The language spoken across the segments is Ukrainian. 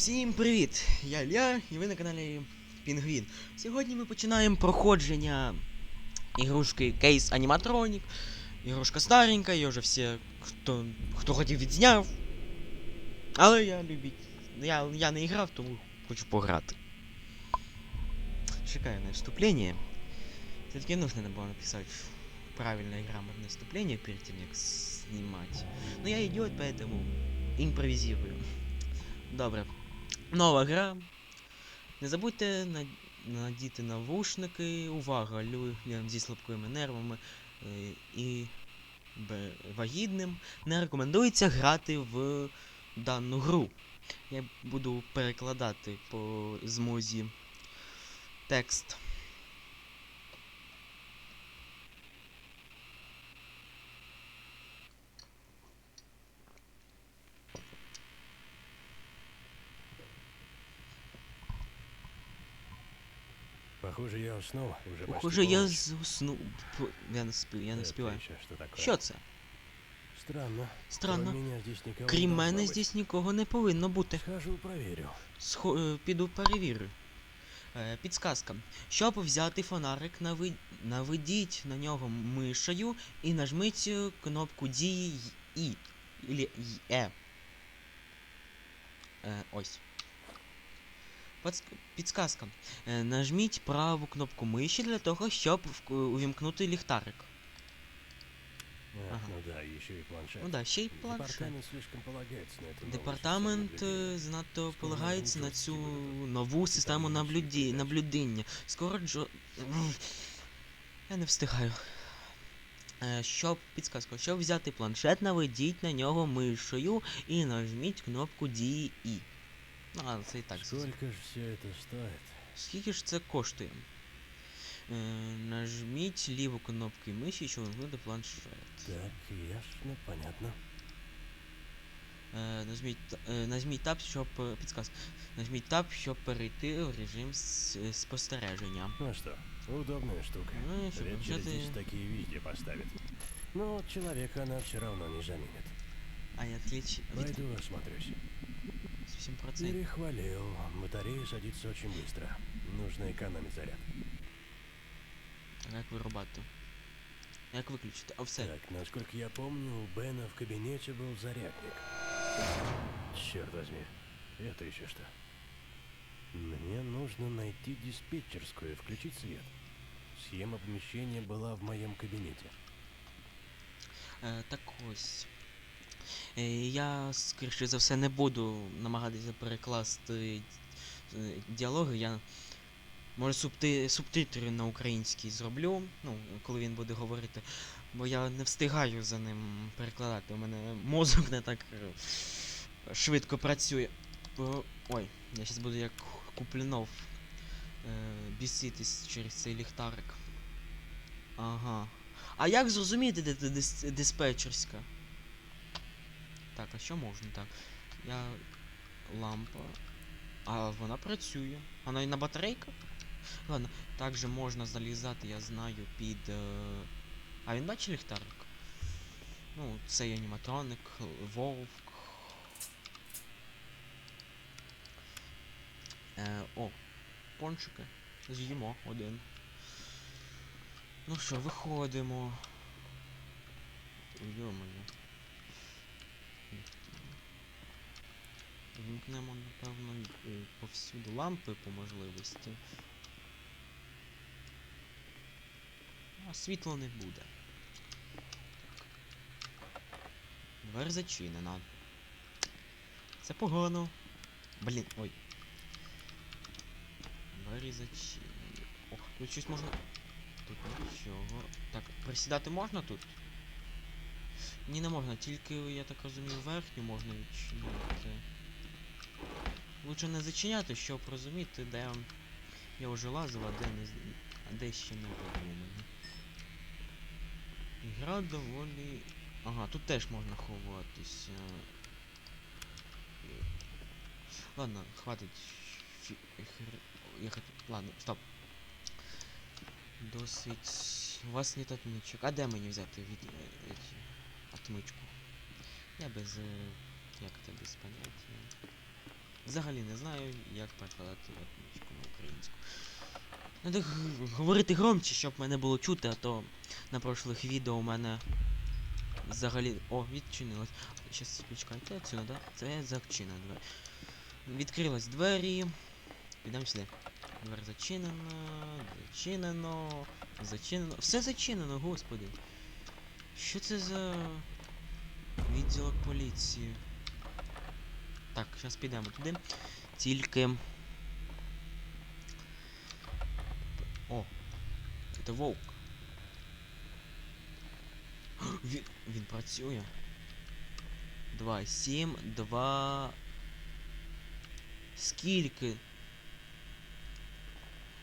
Всім привіт! Я Ілля і ви на каналі Пінгвін. Сьогодні ми починаємо проходження ігрушки Кейс Аніматронік. Ігрушка старенька, її вже всі, хто, хто хотів відзняв. Але я любить. Я, я не грав, тому хочу пограти. Шикарное вступление. Все-таки нужно было написать правильное грамотное вступление перед тем, как снимать. Но я идиот, поэтому импровизирую. Добре. Нова гра. Не забудьте надіти навушники. Увага людям зі слабкими нервами е, і вагітним. Не рекомендується грати в дану гру. Я буду перекладати по змозі текст. Уснул уже Похоже, я заснув. Я не сплю, я не співаю. Що це? Странно. Странно. Кроме здесь никого Крім мене здесь нікого не повинно бути. Схожу, проверю. Схо... е, Піду перевірю. Е, підсказка. Щоб взяти фонарик, нави... наведіть на нього мишею і нажміть е, кнопку дії І. Ілі Е. Е, ось. Підсказка. Е, нажміть праву кнопку миші для того, щоб увімкнути ліхтарик. Ага. Ну да, еще и планшет. Ну да, ще й планшет. Департамент слишком полагается на эту Департамент е, занадто полагається на цю нову систему Там наблюді... наблюдіння. Скоро Джо. Я не встигаю. Е, Щоб підсказка, щоб взяти планшет, наведіть на нього мишею і нажміть кнопку дії І. Ну, але це і так. зрозуміло. Сколько же все это стоит? Скільки ж це коштує? Е, нажміть ліву кнопку миші, щоб вимкнути планшет. Так, ясно, понятно. Е, нажміть, т- е, нажміть Tab, щоб е, підсказка. Нажміть Tab, щоб перейти в режим с- е, спостереження. Ну что, удобная штука. Ну, и что, Лет через планшеты- 10 такие везде поставят. Но вот человека она все равно не заменит. А я відключ... від... Пойду осмотрюсь. 7%. Перехвалил. Батарея садится очень быстро. Нужно экономить заряд. А як вирубати? Як виключити? А все. Так, насколько я помню, у Бена в кабинете был зарядник. Черт возьми, это еще что? Мне нужно найти диспетчерскую и включить свет. Схема помещения была в моем кабинете. Е, так ось. Е, я, скоріше за все, не буду намагатися перекласти е, діалоги. Я може субти... субтитри на український зроблю, ну, коли він буде говорити. Бо я не встигаю за ним перекладати. У мене мозок не так е, швидко працює. Ой, я зараз буду як Куплінов е, біситись через цей ліхтарик. Ага. А як зрозуміти, де, де дис- диспетчерська? Так, а що можна так? Я. Лампа. А вона працює. Вона і на батарейках? Ладно, також можна залізати, я знаю, під. Е... А він бачить ліхтарик? Ну, цей аніматроник, вовк. Е, о, пончики. З'їмо один. Ну що, виходимо. Йо-моє. Вімкнемо, напевно, повсюди лампи по можливості. А світла не буде. Двері зачинена. Це погано. Блін, ой. Двері зачинені. Ох, тут щось можна. Тут нічого. Так, присідати можна тут? Ні, не можна, тільки, я так розумію, верхню можна відчиняти. Лучше не зачиняти, щоб розуміти, де я вже лазив, а де не а де ще не подумано. Гра доволі. Ага, тут теж можна ховатися. Ладно, хватить. фі-. Ладно, стоп. Досить. У вас нет отмичок. А де мені взяти від е, еті, отмичку? Я без. е, Як це без поняття. Взагалі не знаю, як перекладати отмічку на українську. Надо говорити громче, щоб мене було чути, а то на прошлих відео у мене взагалі. О, відчинилось. Щас почекайте, отсюда, да? Це зачинена двері. Відкрилась двері. Підемо сюди. Двері зачинена, зачинено, зачинено. Все зачинено, господи. Що це за відділок поліції? Так, зараз підемо туди. Тільки. О! Це вовк. Він, він працює. 2, 7, 2. Скільки?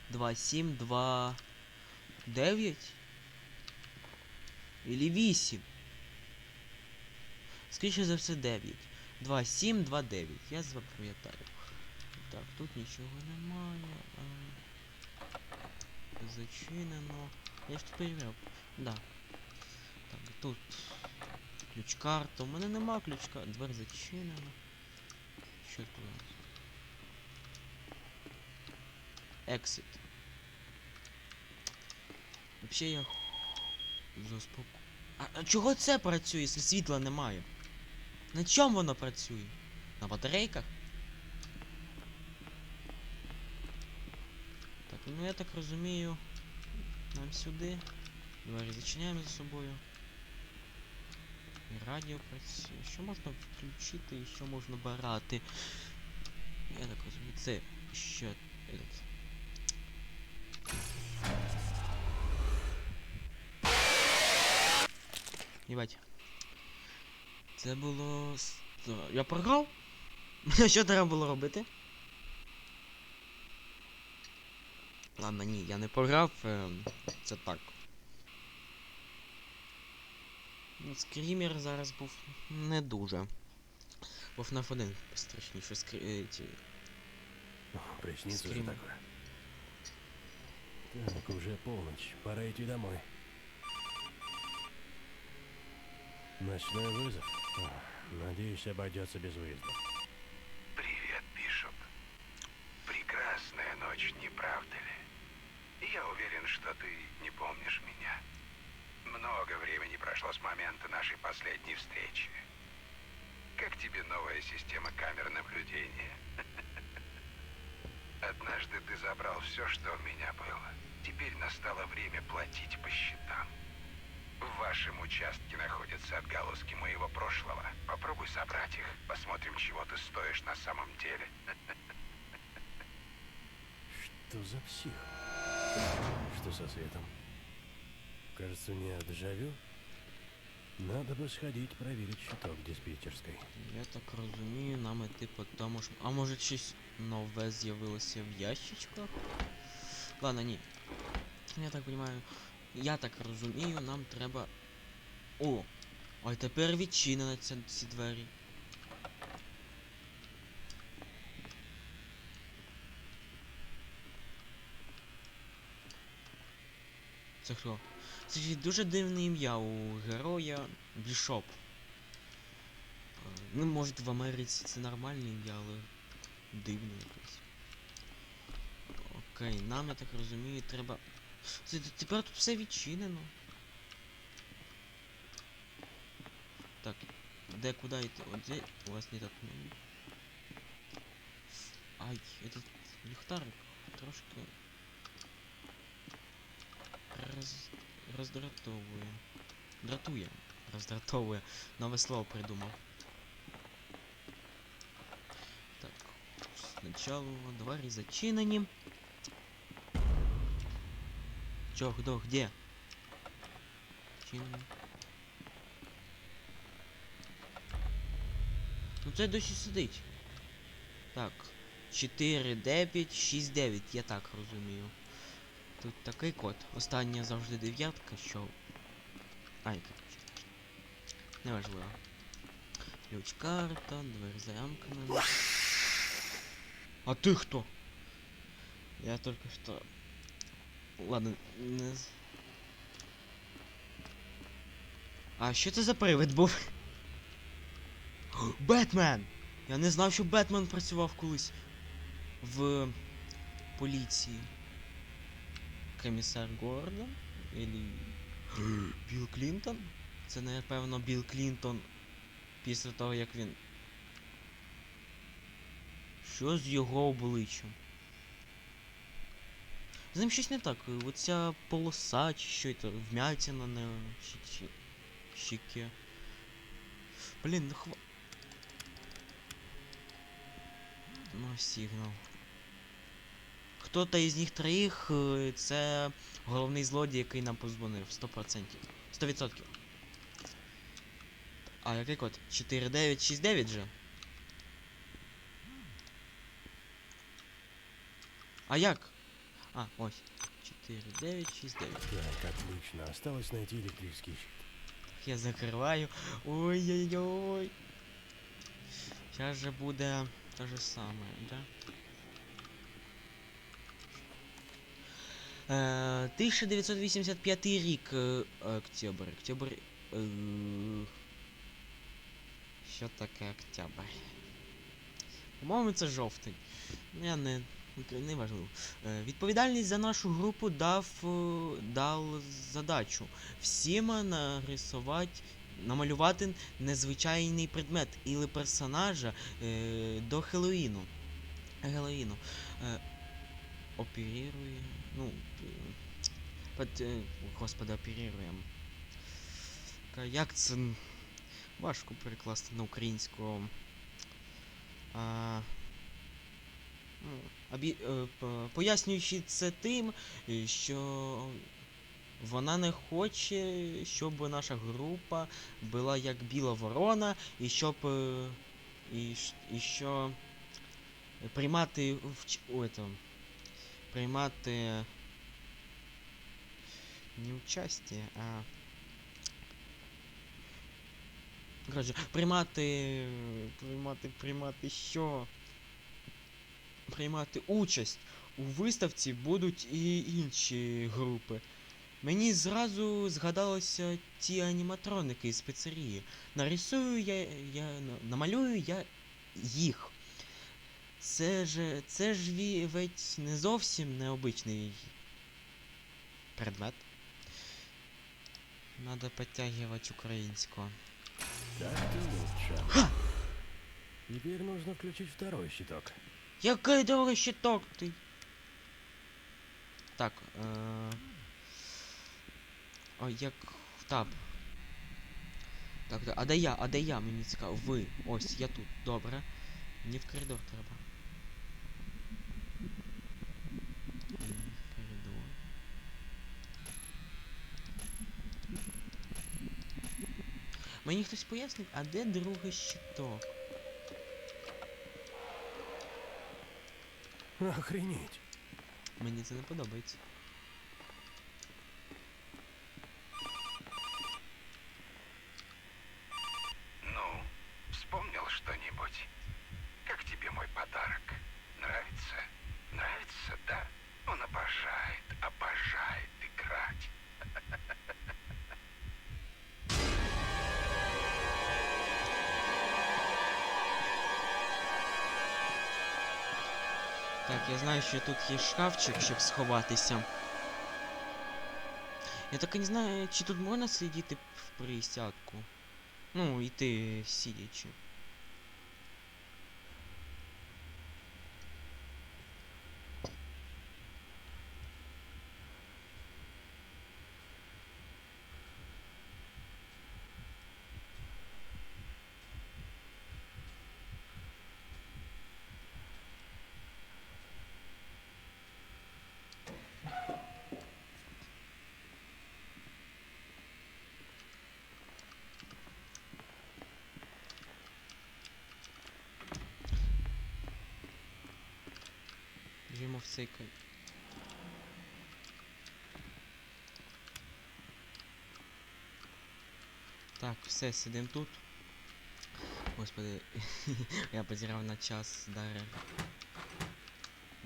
2, 7, 2. 9? Ілі 8? Скоріше за все 9. 2, 7, 2, 9. Я запам'ятаю. Так, тут нічого немає. Зачинено. Я ж тут перевіряв. Да. Так, тут ключ-карта. У мене нема ключка. Двер зачинена. Що тут у нас? Exit. Вообще я заспоку. А, а чого це працює, якщо світла немає? На чому воно працює? На батарейках? Так, ну я так розумію. Нам сюди. Двері зачиняємо за собою. Радіо працює. Що можна включити і що можна брати? Я так розумію, це ще этот. Це було. Я програв? Що треба було робити? Ладно, ні, я не програв. ем, Це так. Ну, Скрімер зараз був не дуже. Був FNAF 1 страшніше скрі... е, О, Приснится же такое. Так, уже полночь. Пора идти домой. Ночной вызов? Надеюсь, обойдется без выезда. Привет, Бишоп. Прекрасная ночь, не правда ли? Я уверен, что ты не помнишь меня. Много времени прошло с момента нашей последней встречи. Как тебе новая система камер наблюдения? Однажды ты забрал все, что у меня было. Теперь настало время платить по счетам. В вашем участке находятся отголоски моего прошлого. Попробуй собрать их. Посмотрим, чего ты стоишь на самом деле. Что за псих? Что со светом? Кажется, мне дежавю. Надо бы сходить проверить щиток в диспетчерской. Я так розумію, нам іти по тому ж. А може щось нове з'явилося в ящичках? Ладно, ні. Я так розумію. Я так розумію, нам треба. О! Ой, тепер відчинено ці, двері. Це хто? Це дуже дивне ім'я у героя Бішоп. Е, Ну, може в Америці це нормальне ім'я, але дивне якесь. Окей, нам, я так розумію, треба. Тепер тут все відчинено. Так, де куди йти? От де у вас не так. ну. Ай, этот ліхтарик трошки роз... роздратовує. Дратує. Роздратовує. Нове слово придумав. Так. Спочатку двері зачинені. Чё, кто, где? Зачинені. Ну це досі сидить. Так. 4, 9, 6, 9, я так розумію. Тут такий код. Остання завжди дев'ятка, що. Ай. Неважливо. Ключ карта, двері замкнена. А ти хто? Я только что. Ладно. А що це за привид був? Бетмен! Я не знав, що Бетмен працював колись в поліції. Комісар Гордон? Ілі... Білл Клінтон? Це, напевно, Білл Клінтон після того, як він. Що з його обличчям? З ним щось не так. е, Оця полоса чи що це, вмятина на щеке. Блін, ну хва... Ну, сигнал. Хто-то із них троїх е, це головний злодій, який нам позвонив. 100%. 100%. А, який код? 4969 же? А як? А, ось. 4969. Так, отлично. Осталось найти электрический щит. Я закриваю. Ой-ой-ой. Сейчас же буде те же саме, да? Е, 1985 рік. е, Октябрь. Октябрь. Е, що таке октябрь? По-моєму, це жовтень. Ну, я не. Не важливо. Е, відповідальність за нашу групу дав, е, дав задачу всім нарисувати, намалювати незвичайний предмет или персонажа е, до Хеллоїну. Геловіну. Е, оперірує. Ну. Под, е, господи, оперіруємо. Як це важко перекласти на українську. А, ну, пояснюючи це тим, е, що вона не хоче, щоб наша група була як біла ворона, і щоб. е, І, і що приймати в приймати не участие, а Коротше, приймати. Приймати, приймати що? Приймати участь у виставці будуть і інші групи. Мені зразу згадалося ті аніматроники з пиццерії. Нарисую я, я намалюю я їх. Це ж це ж ведь не зовсім необичний предмет. Надо підтягувати українську. Так-то лучше. Теперь нужно включить второй щиток. Який довгий щиток ти? Так, е... Ой, як таб. Так, а де я? А де я? Мені цікаво. Ви. Ось, я тут. Добре. Мені в коридор треба. Коридор. Мені хтось пояснить, а де другий щиток? Охренеть. Мені це не подобається. Я знаю, що тут є шкафчик, щоб сховатися. Я так і не знаю, чи тут можна сидіти в присядку. Ну, йти сидячи. Ка- Так, все, сидим тут. Господи, я позирав на час Дари.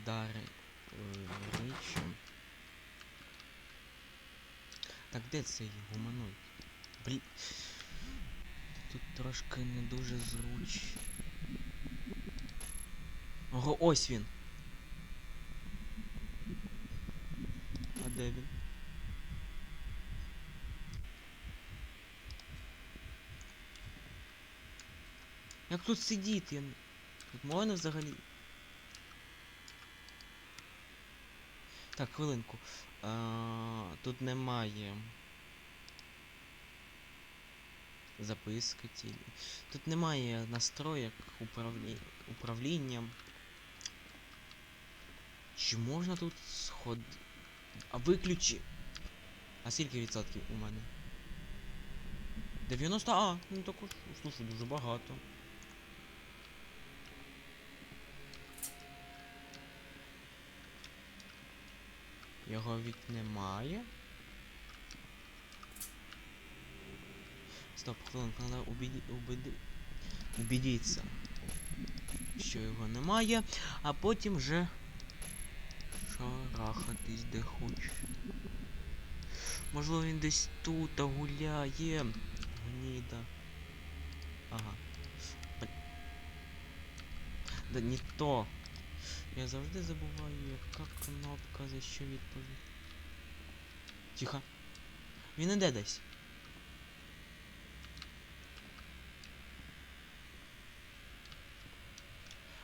Дари е, річчю. Так, де цей гуманоїд? Блін. Тут трошки не дуже зручно. Ого, ось він. А де? Як тут сидіти? Тут можна взагалі? Так, хвилинку. А, тут немає. Записки тілі. Тут немає настроєк управлі... управління. Чи можна тут сход... А виключи. А скільки відсотків у мене? 90, а, ну також, слушай, дуже багато. Його від немає. Стоп, хвилинку, треба убіді... убіди... убідіться, що його немає, а потім вже шарахатись де хочеш. Можливо він десь тут гуляє. Гніда. Ага. Да не то. Я завжди забуваю, яка кнопка за що відповідь. Тихо. Він іде десь.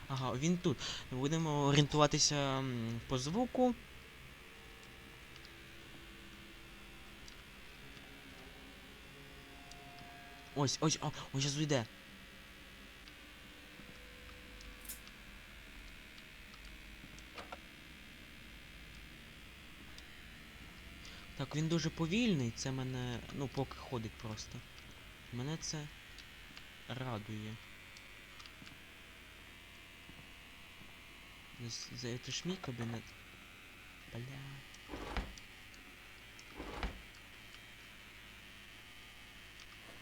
Ага, він тут. Будемо орієнтуватися по звуку. Ось, ось, о, он зараз уйде. Так, він дуже повільний, це мене. Ну, поки ходить просто. Мене це радує. Десь За это ж мій кабінет. Бля.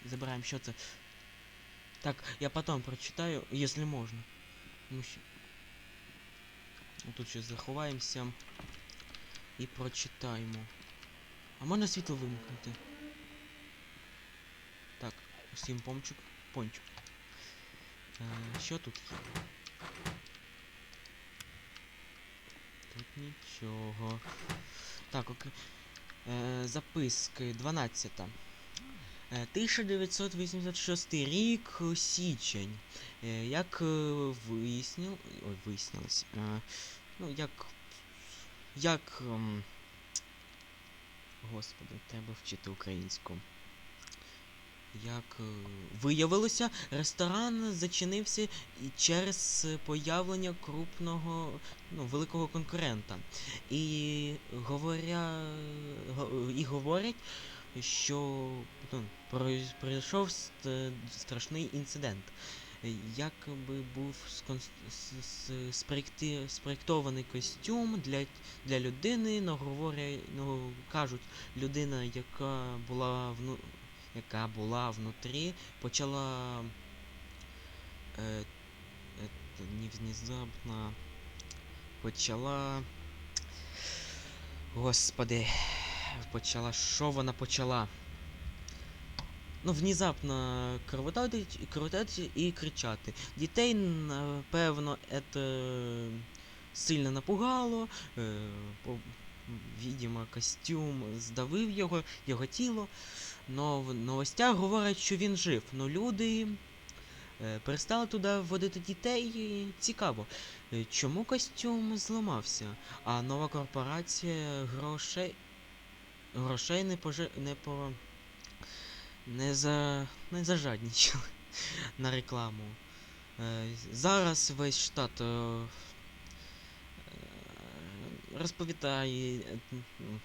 Забираем що. Так, я потом прочитаю, если можно. Ну, Тут ще заховаємося і прочитаємо. А можна світло вимкнути? Так, усім помчик. Пончик. Е, що тут є? Тут нічого. Так, окей. Е, записки 12. Е, 1986 рік, е, січень. Е, як е. Ой, вияснилось. Е, ну, як. Як. ем, Господи, треба вчити українську. Як е, виявилося, ресторан зачинився і через появлення крупного, ну, великого конкурента. І говоря, го- і говорять, що ну, пройшов страшний інцидент. Якби був скон- с- с- спроекти- спроектований костюм для, для людини, но говорять, ну, кажуть, людина, яка була вну, яка була внутрі, почала е, не внезапно почала. Господи, почала. Що вона почала? Ну, внезапно кровотати, кровотати і кричати. Дітей, напевно, це сильно напугало. Е, Відімо, костюм здавив його, його тіло. Но в новостях говорять, що він жив. Но люди е, перестали туди вводити дітей. Цікаво, е, чому костюм зламався, а нова корпорація грошей. Грошей не поже... не по. не за. не зажаднічили на рекламу. Е, зараз весь штат. Е, е, розповідає. е, м,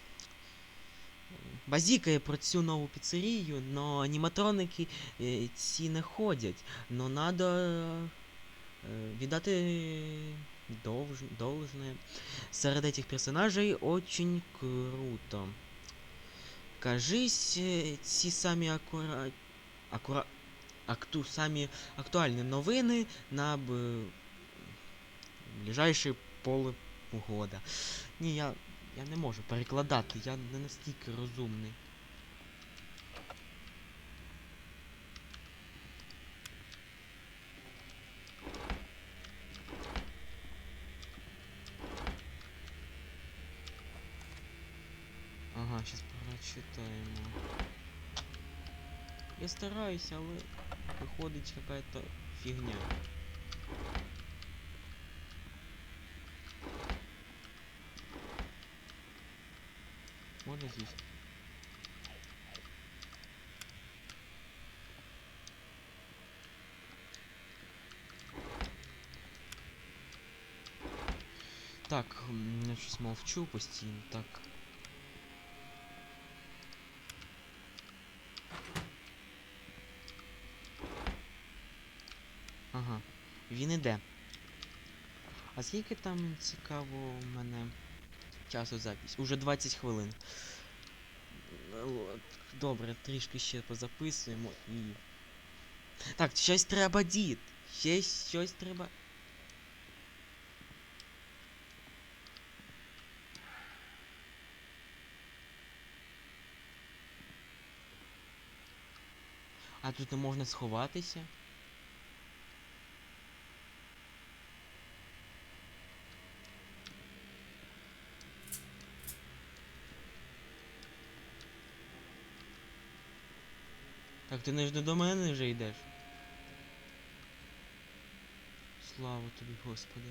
Базікає про цю нову піцерію, но аніматроники е, ці не ходять. Но надо е, віддати довж, должне. Серед этих персонажей очень круто. Кажись, е, ці самі акура... акура... акту... самі актуальні новини на б... ближайші погода. Ні, я я не можу перекладати, я не настільки розумний. Ага, зараз прочитаємо. Я стараюся, але виходить какая-то фігня. Можна з'їсти? Так, я щось мовчу постійно, так. Ага, він іде. А скільки там цікаво у мене часу запись? Уже 20 хвилин. Ну, Добре, трішки ще позаписуємо і. Так, щось треба, дід. Ще щось треба. А тут не можна сховатися. Так ти не ж не до мене вже йдеш. Слава тобі, Господи.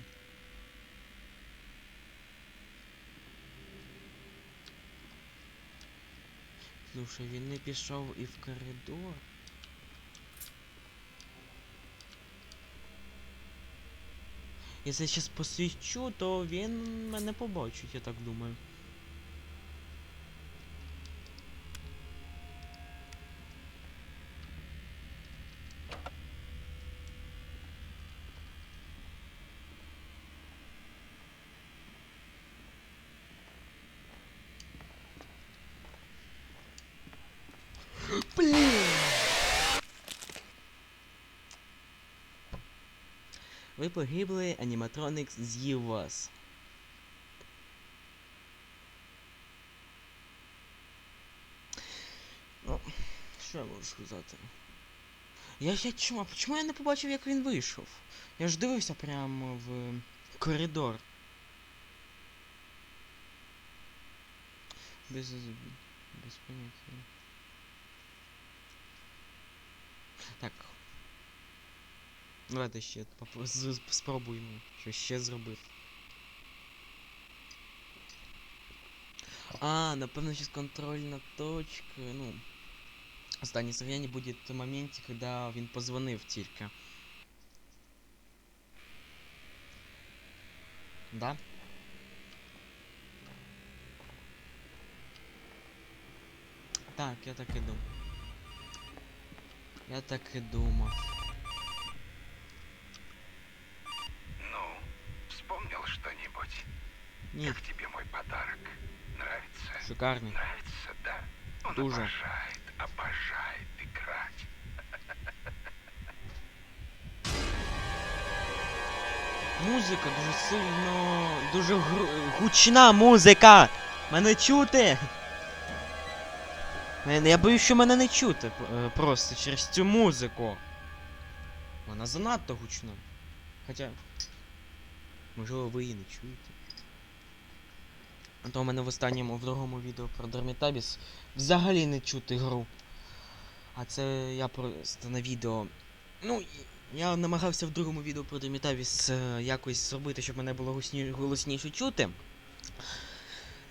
Слушай, він не пішов і в коридор. Якщо я зараз посвічу, то він мене побачить, я так думаю. Блін! Ви погибли, аніматроникс з'їв вас. Ну, що я можу сказати? Я ще чому? Чому я не побачив, як він вийшов? Я ж дивився прямо в коридор. Без. без поняття. Так. Давайте ще попро- з- з- спробуємо що ще зробити. А, напевно, сейчас контрольна точка. Ну. Останнє сравнение буде в моменті, коли він позвонив тільки. Да? Так, я так і думав. Я так і думав. Ні, Как тебе мой подарок? Нравится? шикарний. Нравится, да? Он Дуже. обожает, обожает играть. Музика дуже сильно. дуже гру- гучна музика! Мене чути! Я боюсь, що мене не чути е, просто через цю музику. Вона занадто гучна. Хоча. Можливо, ви її не чуєте. А то у мене в останньому в другому відео про Дормітабіс взагалі не чути гру. А це я просто на відео. Ну, я намагався в другому відео про Дормітабіс е, якось зробити, щоб мене було гусні... голосніше чути.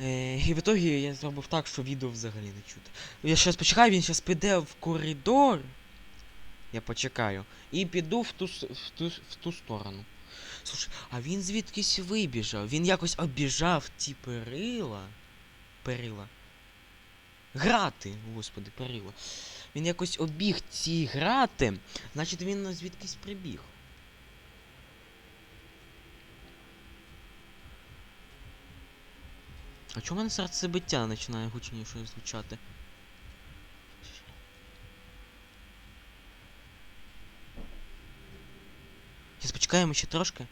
Е, і в ітогі я зробив так, що відео взагалі не чути. Я щас почекаю, він зараз піде в коридор. Я почекаю. І піду в ту, в ту, в ту сторону. Слушай, а він звідкись вибіжав? Він якось обіжав ті перила. Перила. Грати, господи, перила. Він якось обіг ці грати. Значить він звідкись прибіг. А чому в мене серцебиття починає гучніше звучати? Зараз почекаємо ще трошки.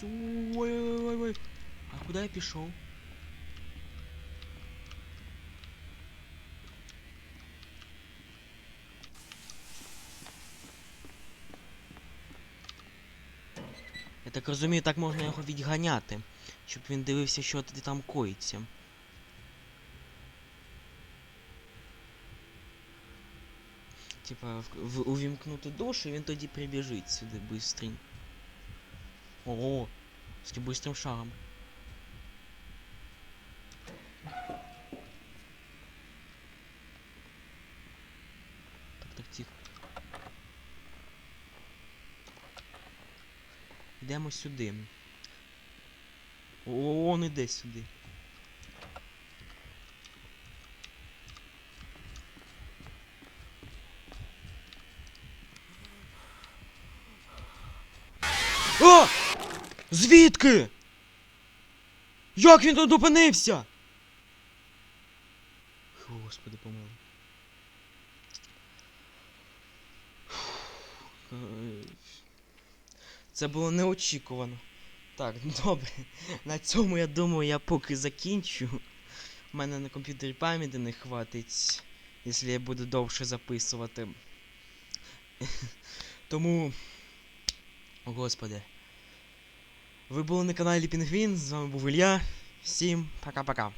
Су... Ой, ой, ой, ой. А куди я пішов? Так розумію, так можна його відганяти, щоб він дивився, що там коїться. Типа, в, увімкнути душ, і він тоді прибіжить сюди бистрень. Ого, з таким бистрим шагом. Так, так, тихо. Йдемо сюди. О, он іде сюди. О! Звідки? Як він тут опинився? Господи, помилуй. Це було неочікувано. Так, добре. На цьому я думаю, я поки закінчу. У мене на комп'ютері пам'яті не хватить, якщо я буду довше записувати. Тому. О, Господи. Ви були на каналі Пінгвін, з вами був Ілля. Всім пока-пока.